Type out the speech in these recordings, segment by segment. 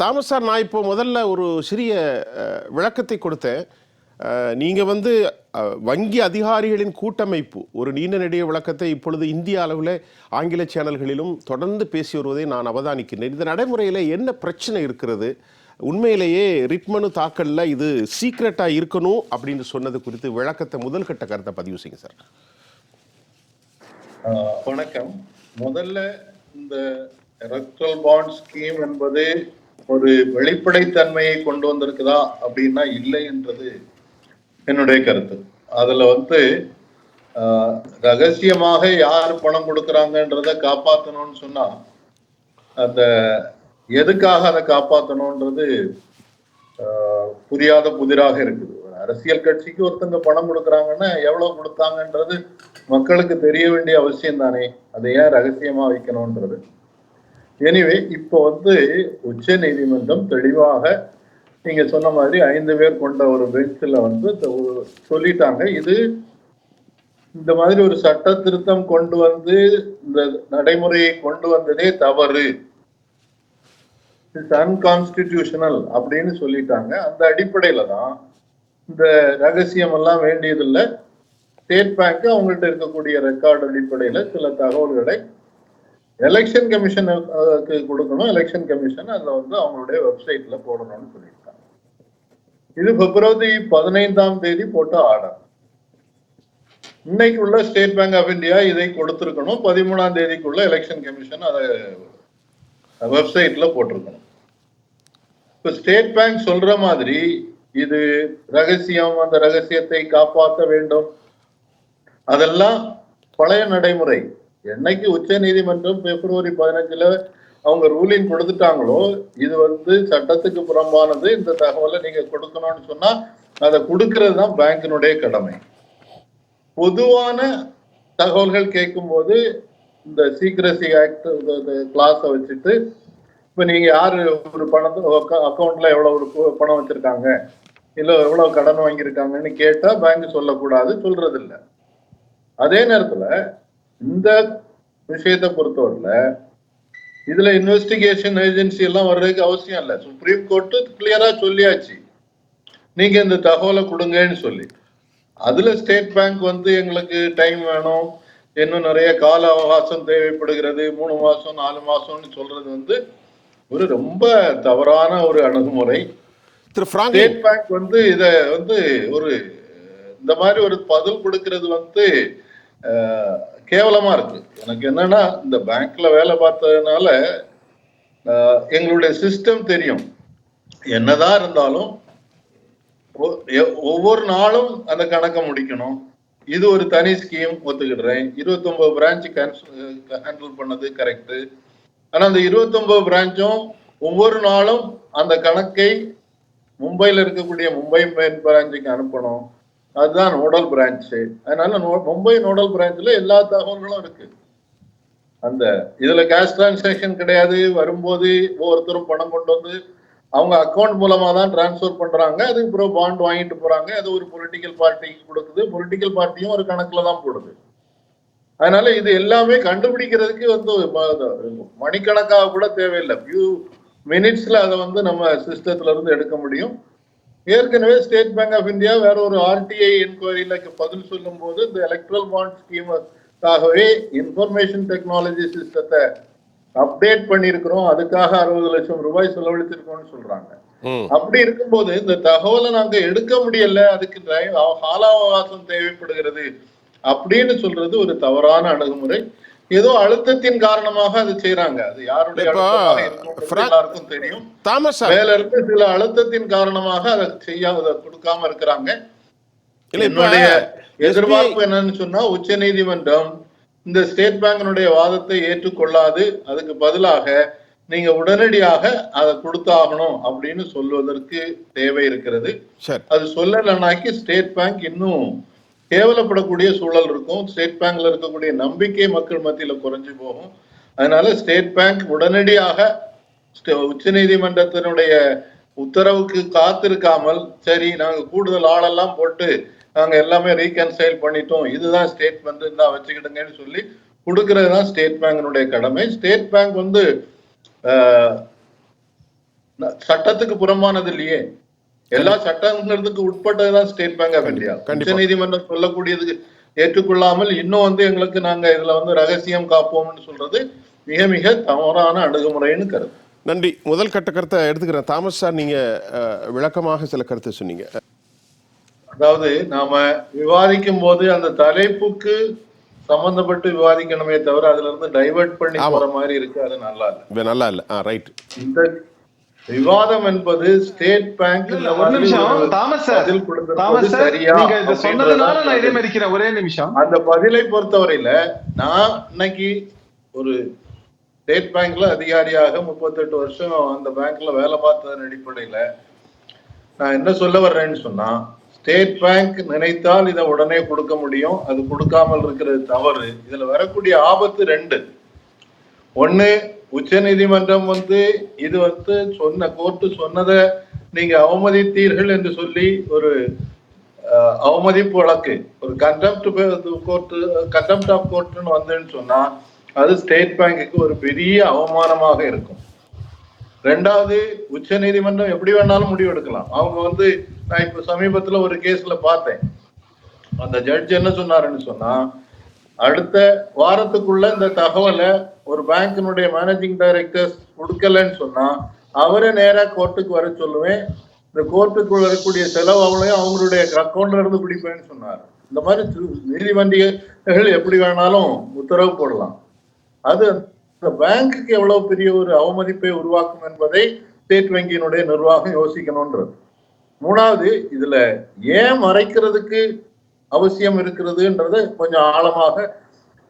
Thomas sir நான் இப்போ முதல்ல ஒரு சிறிய விளக்கத்தை கொடுத்தேன். நீங்கள் வந்து வங்கி அதிகாரிகளின் கூட்டமைப்பு ஒரு நீண்ட நெடிய விளக்கத்தை இப்பொழுது இந்திய அளவில் ஆங்கில சேனல்களிலும் தொடர்ந்து பேசி வருவதை நான் அவதானிக்கின்றேன். இந்த நடைமுறையில் என்ன பிரச்சனை இருக்கிறது? உண்மையிலேயே ரிட்மனு தாக்கலில் இது சீக்ரெட்டாக இருக்கணும் அப்படின்னு சொன்னது குறித்து விளக்கத்தை முதல் கட்ட கருத்தை பதிவு செய்யுங்க சார். வணக்கம். முதல்ல இந்த எலக்ட்ரல் பாண்ட் ஸ்கீம் என்பது ஒரு வெளிப்படைத்தன்மையை கொண்டு வந்திருக்குதா அப்படின்னா இல்லை என்றது என்னுடைய கருத்து. அதுல வந்து ரகசியமாக யார் பணம் கொடுக்கறாங்கன்றத காப்பாத்தணும்னு சொன்னா அந்த எதுக்காக அதை காப்பாத்தணும்ன்றது புரியாத புதிராக இருக்குது. ஒரு அரசியல் கட்சிக்கு ஒருத்தங்க பணம் கொடுக்கறாங்கன்னா எவ்வளவு கொடுத்தாங்கன்றது மக்களுக்கு தெரிய வேண்டிய அவசியம் தானே அதை ஏன் ரகசியமா வைக்கணும்ன்றது? எனிவே இப்போ வந்து உச்ச நீதிமன்றம் தெளிவாக நீங்க சொன்ன மாதிரி ஐந்து பேர் கொண்ட ஒரு பெஞ்சில் வந்து சொல்லிட்டாங்க. இது இந்த மாதிரி ஒரு சட்ட திருத்தம் கொண்டு வந்து இந்த நடைமுறையை கொண்டு வந்ததே தவறு. இட்ஸ் அன்கான்ஸ்டிடியூஷனல் அப்படின்னு சொல்லிட்டாங்க. அந்த அடிப்படையில தான் இந்த ரகசியம் எல்லாம் வேண்டியதில்லை. ஸ்டேட் பேங்க் அவங்கள்ட்ட இருக்கக்கூடிய ரெக்கார்டு அடிப்படையில சில தகவல்களை எலெக்ஷன் கமிஷன் கொடுக்கணும். எலெக்ஷன் கமிஷன் அதில் வந்து அவங்களுடைய வெப்சைட்ல போடணும்னு சொல்லியிருக்காங்க. இது பிப்ரவரி பதினைந்தாம் தேதி போட்ட ஆர்டர் இன்னைக்கு உள்ள ஸ்டேட் பேங்க் ஆஃப் இந்தியா இதை கொடுத்துருக்கணும். பதிமூணாம் தேதிக்குள்ள எலெக்ஷன் கமிஷன் அதை வெப்சைட்ல போட்டிருக்கணும். இப்போ ஸ்டேட் பேங்க் சொல்ற மாதிரி இது ரகசியம் அந்த ரகசியத்தை காப்பாற்ற வேண்டும். அதெல்லாம் பழைய நடைமுறை. என்னைக்கு உச்ச நீதிமன்றம் பிப்ரவரி பதினஞ்சுல அவங்க ரூலிங் கொடுத்துட்டாங்களோ இது வந்து சட்டத்துக்கு புறம்பானது. இந்த தகவலை நீங்க கொடுக்கணும்னு சொன்னா அதை கொடுக்கறது தான் பேங்கினுடைய கடமை. பொதுவான தகவல்கள் கேட்கும்போது இந்த சீக்ரசி ஆக்ட் கிளாஸை வச்சுட்டு இப்ப நீங்க யாரு ஒரு பணத்தை அக்கௌண்ட்ல எவ்வளவு ஒரு பணம் வச்சிருக்காங்க? இல்ல எவ்வளவு கடன் வாங்கியிருக்காங்கன்னு கேட்டா பேங்க் சொல்லக்கூடாது சொல்றது இல்லை அதே நேரத்துல இந்த விஷயத்தை பொறுத்தவரையில இதுல இன்வெஸ்டிகேஷன் ஏஜென்சி எல்லாம் வர்றதுக்கு அவசியம் இல்ல. சுப்ரீம் கோர்ட் கிளியரா சொல்லியாச்சு. நீங்க இந்த தகவலை கொடுங்கன்னு சொல்லி. அதுல ஸ்டேட் பேங்க் வந்து எங்களுக்கு டைம் வேணும். இன்னும் நிறைய கால அவகாசம் தேவைப்படுகிறது. மூணு மாசம் நாலு மாசம்னு சொல்றது வந்து ஒரு ரொம்ப தவறான ஒரு அணுகுமுறை. ஸ்டேட் பேங்க் வந்து இத வந்து ஒரு இந்த மாதிரி ஒரு பதில் கொடுக்கிறது வந்து கேவலமா இருக்கு. எனக்கு என்னன்னா இந்த பேங்க்ல வேலை பார்த்ததுனால எங்களுடைய சிஸ்டம் தெரியும். என்னதான் இருந்தாலும் ஒ- ஒவ்வொரு நாளும் அந்த கணக்கை முடிக்கணும். இது ஒரு தனி ஸ்கீம் ஒத்துக்கிடுறேன். இருபத்தி ஒன்பது பிரான்ச் ஹேண்டில் பண்ணது கரெக்ட் ஆனா அந்த இருபத்தி ஒன்பது பிரான்ச்சும் ஒவ்வொரு நாளும் அந்த கணக்கை மும்பையில இருக்கக்கூடிய மும்பை மெயின் பிரான்ச்சுக்கு அனுப்பணும். அதுதான் நோடல் பிரான்ச்சு அதனால நோ- மும்பை நோடல் பிரான்ச்ல எல்லா தகவல்களும் இருக்கு. அந்த இதுல கேஷ் டிரான்சாக்ஷன் கிடையாது. வரும்போது ஒவ்வொருத்தரும் பணம் கொண்டு வந்து அவங்க அக்கௌண்ட் மூலமா தான் டிரான்ஸ்ஃபர் பண்றாங்க. அதுக்கு அப்புறம் பாண்ட் வாங்கிட்டு போறாங்க. அது ஒரு பொலிட்டிக்கல் பார்ட்டிக்கு கொடுக்குது. பொலிட்டிக்கல் பார்ட்டியும் ஒரு கணக்குல தான் போடுது. அதனால இது எல்லாமே கண்டுபிடிக்கிறதுக்கு வந்து மணிக்கணக்காக கூட தேவையில்லை. ஃபியூ மினிட்ஸ்ல அதை வந்து நம்ம சிஸ்டத்துல இருந்து எடுக்க முடியும். ஏற்கனவே ஸ்டேட் பேங்க் ஆஃப் இந்தியா வேற ஒரு ஆர்டிஐ என்கொயரியில பதில் சொல்லும் போது இந்த எலக்ட்ரல் பாண்ட் ஸ்கீமுக்காகவே இன்ஃபர்மேஷன் டெக்னாலஜி சிஸ்டத்தை அப்டேட் பண்ணியிருக்கிறோம். அதுக்காக அறுபது லட்சம் ரூபாய் செலவழிச்சிருக்கோம்னு சொல்றாங்க. அப்படி இருக்கும்போது இந்த தகவலை நாங்க எடுக்க முடியல அதுக்கு time- அவ- கால அவகாசம் தேவைப்படுகிறது அப்படின்னு சொல்றது ஒரு தவறான அணுகுமுறை. ஏதோ அழுத்தத்தின் காரணமாக அது செய்யறாங்க அது யாருடைய தெரியும். தாமஸ் மேல இருந்து சில அழுத்தத்தின் காரணமாக அதை செய்யாம அதை கொடுக்காம இருக்கிறாங்க. என்னுடைய எதிர்பார்ப்பு என்னன்னு சொன்னா உச்ச நீதிமன்றம் இந்த ஸ்டேட் பேங்கினுடைய வாதத்தை ஏற்றுக்கொள்ளாது அதுக்கு பதிலாக நீங்க உடனடியாக அதை கொடுத்தாகணும் அப்படின்னு சொல்வதற்கு தேவை இருக்கிறது. அது சொல்லலைன்னாக்கி ஸ்டேட் பேங்க் இன்னும் கேவலப்படக்கூடிய சூழல் இருக்கும். ஸ்டேட் பேங்க்ல இருக்கக்கூடிய நம்பிக்கை மக்கள் மத்தியில குறைஞ்சு போகும். அதனால ஸ்டேட் பேங்க் உடனடியாக உச்ச நீதிமன்றத்தினுடைய உத்தரவுக்கு காத்திருக்காமல் சரி நாங்க கூடுதல் ஆளெல்லாம் போட்டு நாங்க எல்லாமே ரீகன்சைல் பண்ணிட்டோம். இதுதான் ஸ்டேட்மெண்ட் தான் வச்சுக்கிடுங்கன்னு சொல்லி கொடுக்கறது தான் ஸ்டேட் பேங்கினுடைய கடமை. ஸ்டேட் பேங்க் வந்து சட்டத்துக்கு புறமானது இல்லையே. எல்லா சட்டங்கிறதுக்கு உட்பட்டதுதான் ஸ்டேட் பேங்க் ஆஃப் இந்தியா. உச்ச நீதிமன்றம் சொல்லக்கூடியது ஏற்றுக்கொள்ளாமல் இன்னும் வந்து எங்களுக்கு நாங்க இதுல வந்து ரகசியம் காப்போம்னு சொல்றது மிக மிக தவறான அணுகுமுறைன்னு கருத்து நன்றி. முதல் கட்ட கருத்தை எடுத்துக்கிறேன். தாமஸ் சார் நீங்க விளக்கமாக சில கருத்தை சொன்னீங்க. அதாவது நாம விவாதிக்கும் போது அந்த தலைப்புக்கு சம்பந்தப்பட்டு விவாதிக்கணுமே தவிர அதுல இருந்து டைவர்ட் பண்ணி. போற மாதிரி இருக்கு. அது நல்லா இல்ல. நல்லா இல்லை. ரைட் இந்த விவாதம் என்பது ஸ்டேட் பேங்க் ஒரு நிமிஷம். தாமஸ் சார் பதில் கொடுத்திருப்பது தாமஸ் சார் சரியா நீங்க இத சொன்னதுனால நான் அப்படின்றதுதான் இதே மதிக்கிறேன் ஒரே நிமிஷம். அந்த பதிலை பொறுத்தவரையில நான் இன்னைக்கு ஒரு ஸ்டேட் பேங்க்ல அதிகாரியாக முப்பத்தெட்டு வருஷம் அந்த பேங்க்ல வேலை பார்த்ததன் அடிப்படையில நான் என்ன சொல்ல வர்றேன்னு சொன்னா ஸ்டேட் பேங்க் நினைத்தால் இதை உடனே கொடுக்க முடியும். அது கொடுக்காமல் இருக்கிறது தவறு. இதுல வரக்கூடிய ஆபத்து ரெண்டு. ஒண்ணு உச்ச நீதிமன்றம் வந்து இது வந்து சொன்ன கோர்ட்டு சொன்னதை நீங்க அவமதித்தீர்கள் என்று சொல்லி ஒரு அவமதிப்பு வழக்கு ஒரு கண்டெம்ட் கோர்ட்டு கண்டெம்ட் ஆஃப் கோர்ட்னு வந்துன்னு சொன்னா அது ஸ்டேட் பேங்குக்கு ஒரு பெரிய அவமானமாக இருக்கும். ரெண்டாவது உச்ச நீதிமன்றம் எப்படி வேணாலும் முடிவு எடுக்கலாம் அவங்க வந்து நான் இப்ப சமீபத்துல ஒரு கேஸ்ல பார்த்தேன். அந்த ஜட்ஜ் என்ன சொன்னாருன்னு சொன்னா அடுத்த வாரத்துக்குள்ள இந்த தகவலை ஒரு பேங்கினுடைய மேனேஜிங் டைரக்டர்ஸ் கொடுக்கலன்னு சொன்னா அவரே நேரா கோர்ட்டுக்கு வர சொல்லுவேன். இந்த கோர்ட்டுக்குள்ள வரக்கூடிய செலவு அவளையும் அவங்களுடைய அக்கௌண்ட்ல இருந்து பிடிப்பேன்னு சொன்னார். இந்த மாதிரி தி- நீதிமன்றங்கள் எப்படி வேணாலும் உத்தரவு போடலாம். அது இந்த பேங்க்குக்கு எவ்வளவு பெரிய ஒரு அவமதிப்பை உருவாக்கும் என்பதை ஸ்டேட் வங்கியினுடைய நிர்வாகம் யோசிக்கணும்ன்றது மூணாவது இதுல ஏன் மறைக்கிறதுக்கு அவசியம் இருக்கிறதுன்றத கொஞ்சம் ஆழமாக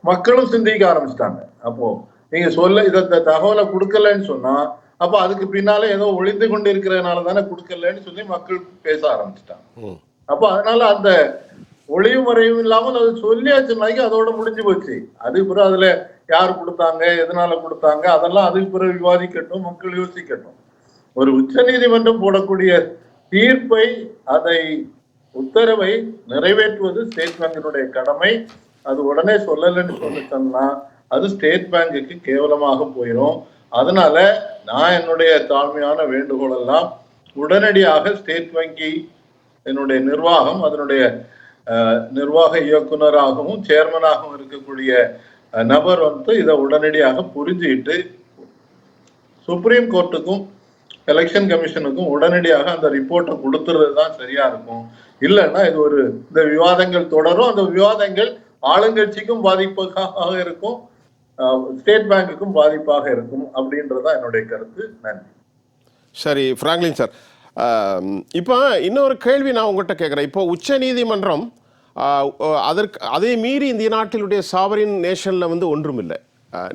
மக்களும் சிந்திக்க ஆரம்பிச்சிட்டாங்க. அப்போ நீங்க சொல்ல இத தகவலை கொடுக்கலன்னு சொன்னா அப்ப அதுக்கு பின்னால ஏதோ ஒளிந்து கொண்டு இருக்கிறதுனால தானே கொடுக்கலன்னு சொல்லி மக்கள் பேச ஆரம்பிச்சிட்டாங்க. அப்ப அதனால அந்த ஒளியும் மறையும் இல்லாமல் அது சொல்லியாச்சுனாக்கி அதோட முடிஞ்சு போச்சு. அதுக்கு பிறகு அதுல யார் கொடுத்தாங்க எதனால கொடுத்தாங்க அதெல்லாம் அதுக்கு பிறகு விவாதிக்கட்டும் மக்கள் யோசிக்கட்டும். ஒரு உச்ச நீதிமன்றம் போடக்கூடிய தீர்ப்பை அதை உத்தரவை நிறைவேற்றுவது ஸ்டேட் பேங்கினுடைய கடமை. அது உடனே சொல்லலைன்னு சொல்லிட்டோம்னா அது ஸ்டேட் பேங்குக்கு கேவலமாக போயிடும் அதனால நான் என்னுடைய தாழ்மையான வேண்டுகோள் எல்லாம் உடனடியாக ஸ்டேட் வங்கி என்னுடைய நிர்வாகம் அதனுடைய நிர்வாக இயக்குனராகவும் சேர்மனாகவும் இருக்கக்கூடிய நபர் வந்து இதை உடனடியாக புரிஞ்சுக்கிட்டு சுப்ரீம் கோர்ட்டுக்கும் எலெக்ஷன் கமிஷனுக்கும் உடனடியாக அந்த ரிப்போர்ட்டை கொடுத்துறது தான் சரியா இருக்கும். இல்லைன்னா இது ஒரு இந்த விவாதங்கள் தொடரும். அந்த விவாதங்கள் ஆளுங்கட்சிக்கும் பாதிப்பாக இருக்கும் ஸ்டேட் பேங்குக்கும் பாதிப்பாக இருக்கும் அப்படின்றதான் என்னுடைய கருத்து. நன்றி. சரி ஃப்ராங்க்லின் சார். இப்போ இன்னொரு கேள்வி நான் உங்கள்கிட்ட கேட்குறேன். இப்போ உச்ச நீதிமன்றம் அதற்கு அதை மீறி இந்திய நாட்டிலுடைய சாவரின் நேஷனில் வந்து ஒன்றும் இல்லை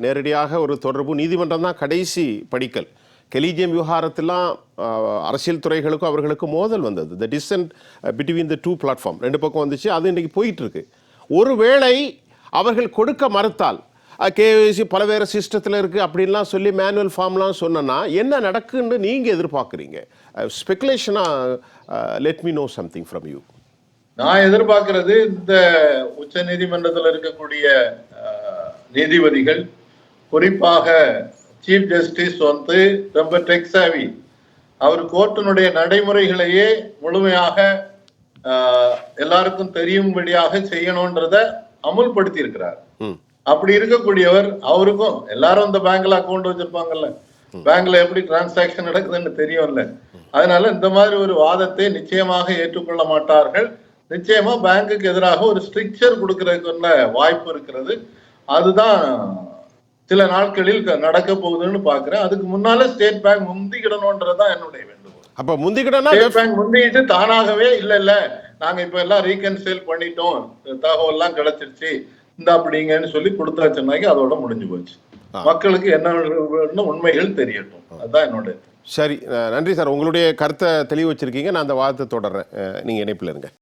நேரடியாக ஒரு தொடர்பு. நீதிமன்றம் தான் கடைசி படிக்கல். கெலீஜியம் விவகாரத்திலாம் அரசியல் துறைகளுக்கும் அவர்களுக்கும் மோதல் வந்தது. The distance between the two platform ரெண்டு பக்கம் வந்துச்சு அது இன்றைக்கி போயிட்டுருக்கு. ஒருவேளை அவர்கள் கொடுக்க மறுத்தால் கேஒய்சி பலவேறு சிஸ்டத்தில் இருக்குது அப்படின்லாம் சொல்லி மேனுவல் ஃபார்ம்லாம் சொன்னனா என்ன நடக்குன்னு நீங்கள் எதிர்பார்க்குறீங்க? ஸ்பெகுலேஷனாக let me know something from you நான் எதிர்பார்க்கறது இந்த உச்ச நீதிமன்றத்தில் இருக்கக்கூடிய நீதிபதிகள் குறிப்பாக சீஃப் ஜஸ்டிஸ் வந்து ரொம்ப டெக்ஸாவி அவர் கோர்ட்டினுடைய நடைமுறைகளையே முழுமையாக எல்லாருக்கும் தெரியும்படியாக செய்யணுன்றத அமுல்படுத்தி இருக்கிறார் அப்படி இருக்கக்கூடியவர் அவருக்கும் எல்லாரும் இந்த பேங்க்ல அக்கௌண்ட் வச்சிருப்பாங்கல்ல. பேங்க்ல எப்படி டிரான்சாக்ஷன் நடக்குதுன்னு தெரியும்ல. அதனால இந்த மாதிரி ஒரு வாதத்தை நிச்சயமாக ஏற்றுக்கொள்ள மாட்டார்கள். நிச்சயமா பேங்குக்கு எதிராக ஒரு ஸ்ட்ரிக்சர் கொடுக்கறதுக்குள்ள வாய்ப்பு இருக்கிறது. அதுதான் சில நாட்களில் நடக்க போகுதுன்னு பாக்குறேன் அதுக்கு முன்னால ஸ்டேட் பேங்க் முந்திக்கிடணும்ன்றதுதான் என்னுடைய வேண்டுகோள். அப்போ முந்திக்கிட்டனா ஸ்டேட் பேங்க் முந்திக்கிட்டு தானாகவே இல்ல இல்ல. நாங்க இப்ப எல்லாம் ரீகன்சைல் பண்ணிட்டோம். தகவல் எல்லாம் கிடைச்சிருச்சு. இந்த அப்படிங்கன்னு சொல்லி கொடுத்தாச்சுனாக்கி அதோட முடிஞ்சு போச்சு. மக்களுக்கு என்ன உண்மைகள் தெரியட்டும். அதுதான் என்னோட சரி நன்றி சார். உங்களுடைய கருத்தை தெளிவு வச்சிருக்கீங்க. நான் அந்த வாதத்தை தொடர்றேன். நீங்கள் இணைப்பில் இருங்க.